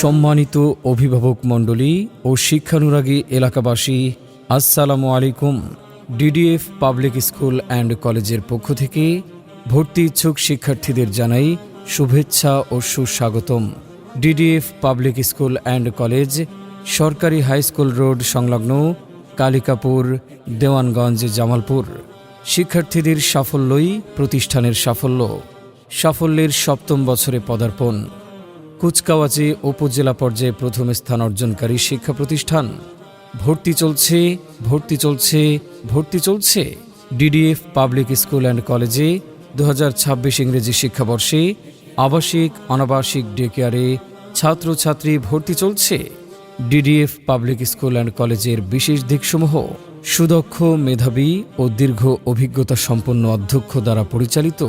সম্মানিত অভিভাবক মণ্ডলী ও শিক্ষানুরাগী এলাকাবাসী, আসসালামু আলাইকুম। ডিডিএফ পাবলিক স্কুল অ্যান্ড কলেজের পক্ষ থেকে ভর্তি ইচ্ছুক শিক্ষার্থীদের জানাই শুভেচ্ছা ও সুস্বাগতম। DDF public school and college, সরকারি হাই স্কুল রোড সংলগ্ন কালিকাপুর, দেওয়ানগঞ্জ, জামালপুর। শিক্ষার্থীদের সাফল্যই প্রতিষ্ঠানের সাফল্য। সাফল্যের সপ্তম বছরে পদার্পণ। কুচকাওয়াজে উপজেলা পর্যায়ে প্রথম স্থান অর্জনকারী শিক্ষা প্রতিষ্ঠান। ভর্তি চলছে ভর্তি চলছে ভর্তি চলছে। ডিডিএফ পাবলিক স্কুল অ্যান্ড কলেজে দু হাজার ছাব্বিশ ইংরেজি শিক্ষাবর্ষে আবাসিক, অনাবাসিক ডে কেয়ারে ছাত্রছাত্রী ভর্তি চলছে। ডিডিএফ পাবলিক স্কুল অ্যান্ড কলেজের বিশেষ দিকসমূহ সুদক্ষ, মেধাবী ও দীর্ঘ অভিজ্ঞতা সম্পন্ন অধ্যক্ষ দ্বারা পরিচালিত।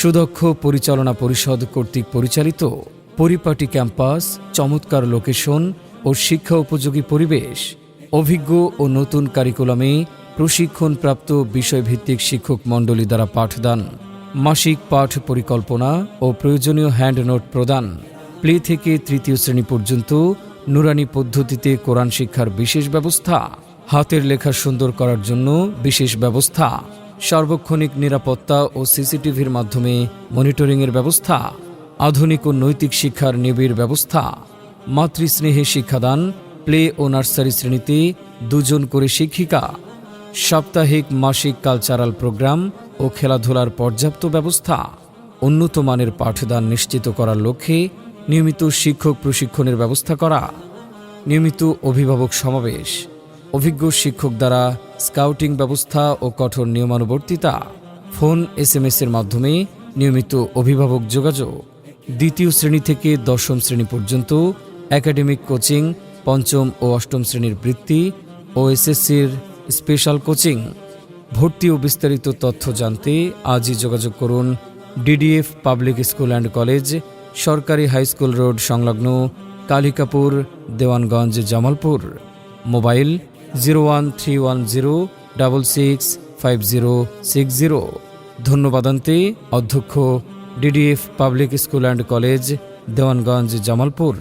সুদক্ষ পরিচালনা পরিষদ কর্তৃক পরিচালিত। পরিপাটি ক্যাম্পাস, চমৎকার লোকেশন ও শিক্ষা উপযোগী পরিবেশ। অভিজ্ঞ ও নতুন কারিকুলামে প্রশিক্ষণপ্রাপ্ত বিষয়ভিত্তিক শিক্ষক মণ্ডলী দ্বারা পাঠদান, মাসিক পাঠ পরিকল্পনা ও প্রয়োজনীয় হ্যান্ড নোট প্রদান। প্লে থেকে তৃতীয় শ্রেণি পর্যন্ত নুরানি পদ্ধতিতে কোরআন শিক্ষার বিশেষ ব্যবস্থা, হাতের লেখা সুন্দর করার জন্য বিশেষ ব্যবস্থা, সার্বক্ষণিক নিরাপত্তা ও সিসিটিভির মাধ্যমে মনিটরিংয়ের ব্যবস্থা। আধুনিক ও নৈতিক শিক্ষার নিবিড় ব্যবস্থা। মাতৃস্নেহে শিক্ষাদান, প্লে ও নার্সারি শ্রেণীতে দুজন করে শিক্ষিকা। সাপ্তাহিক মাসিক কালচারাল প্রোগ্রাম ও খেলাধুলার পর্যাপ্ত ব্যবস্থা। উন্নত মানের পাঠদান নিশ্চিত করার লক্ষ্যে নিয়মিত শিক্ষক প্রশিক্ষণের ব্যবস্থা করা। নিয়মিত অভিভাবক সমাবেশ। অভিজ্ঞ শিক্ষক দ্বারা স্কাউটিং ব্যবস্থা ও কঠোর নিয়মানুবর্তিতা। ফোন এস এর মাধ্যমে নিয়মিত অভিভাবক যোগাযোগ। দ্বিতীয় শ্রেণি থেকে দশম শ্রেণি পর্যন্ত একাডেমিক কোচিং, পঞ্চম ও অষ্টম শ্রেণির বৃত্তি ও এসএসসির স্পেশাল কোচিং। ভর্তি ও বিস্তারিত তথ্য জানতে আজই যোগাযোগ করুন DDF public school and college, সরকারি হাই স্কুল রোড সংলগ্ন Kalikapur, Dewanganj, Jamalpur. Mobile zero one three one zero double six five zero six zero. ধন্যবাদান্তে, অধ্যক্ষ DDF public school and college Dewanganj Jamalpur.